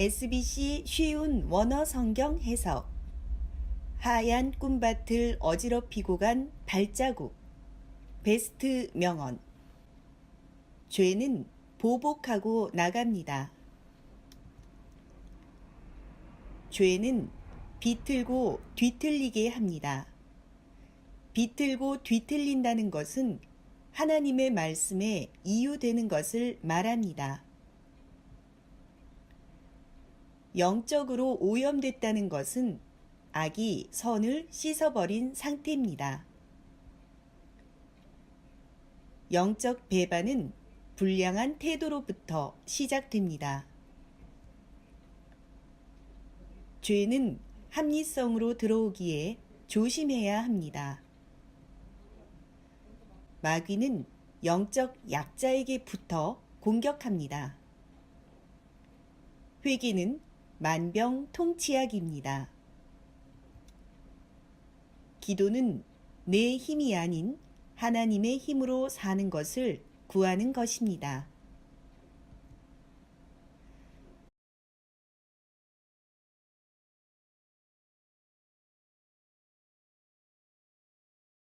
SBC 쉬운 원어 성경 해석 하얀 꿈밭을 어지럽히고 간 발자국 베스트 명언 죄는 보복하고 나갑니다. 죄는 비틀고 뒤틀리게 합니다. 비틀고 뒤틀린다는 것은 하나님의 말씀에 이유되는 것을 말합니다. 영적으로 오염됐다는 것은 악이 선을 씻어버린 상태입니다. 영적 배반은 불량한 태도로부터 시작됩니다. 죄는 합리성으로 들어오기에 조심해야 합니다. 마귀는 영적 약자에게 붙어 공격합니다. 회개는 만병통치약입니다. 기도는 내 힘이 아닌 하나님의 힘으로 사는 것을 구하는 것입니다.